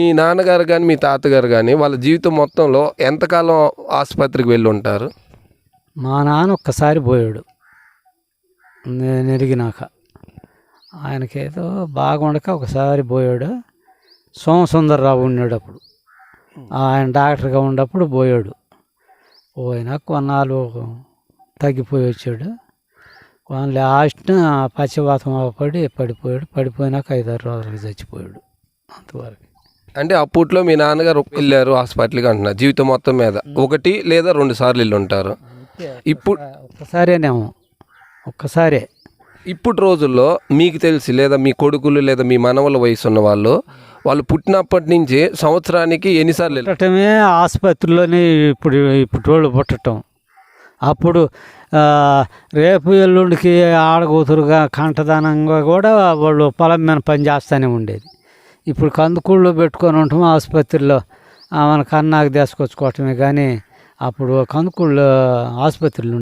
మీ నాన్నగారు కానీ మీ తాతగారు కానీ వాళ్ళ జీవితం మొత్తంలో ఎంతకాలం ఆసుపత్రికి వెళ్ళి ఉంటారు? మా నాన్న ఒక్కసారి పోయాడు. నేను ఎరిగినాక ఆయనకేదో బాగుండక ఒకసారి పోయాడు. సోమసుందర్రావు ఉన్నాడు అప్పుడు ఆయన డాక్టర్గా ఉన్నప్పుడు పోయాడు. పోయినా కొన్నాళ్ళు తగ్గిపోయి వచ్చాడు. కొన్న లాస్ట్ పచ్చివాతం పడి పడిపోయాడు. పడిపోయినాక ఐదారు రోజులకి చచ్చిపోయాడు అంతవరకు. అంటే అప్పట్లో మీ నాన్నగారు వెళ్ళారు హాస్పిటల్కి అంటున్నారు జీవితం మొత్తం మీద. ఒకటి లేదా రెండు సార్లు వెళ్ళి ఉంటారు. ఇప్పుడు ఒక్కసారేనేమో ఒక్కసారే. ఇప్పుడు రోజుల్లో మీకు తెలిసి లేదా మీ కొడుకులు లేదా మీ మనవల వయసు ఉన్న వాళ్ళు వాళ్ళు పుట్టినప్పటి నుంచి సంవత్సరానికి ఎన్నిసార్లు పుట్టటమే ఆసుపత్రిలోనే ఇప్పుడు ఇప్పుడు వాళ్ళు పుట్టటం. అప్పుడు రేపు ఎల్లుండికి ఆడకూతురుగా కంటదానంగా కూడా వాళ్ళు పొలం మీద పని చేస్తూనే ఉండేది. ఇప్పుడు కందుకూళ్ళు పెట్టుకొని ఉంటాం ఆసుపత్రిలో. మన కన్నాకు తీసుకొచ్చుకోవటమే కానీ అప్పుడు కందుకూళ్ళు ఆసుపత్రులు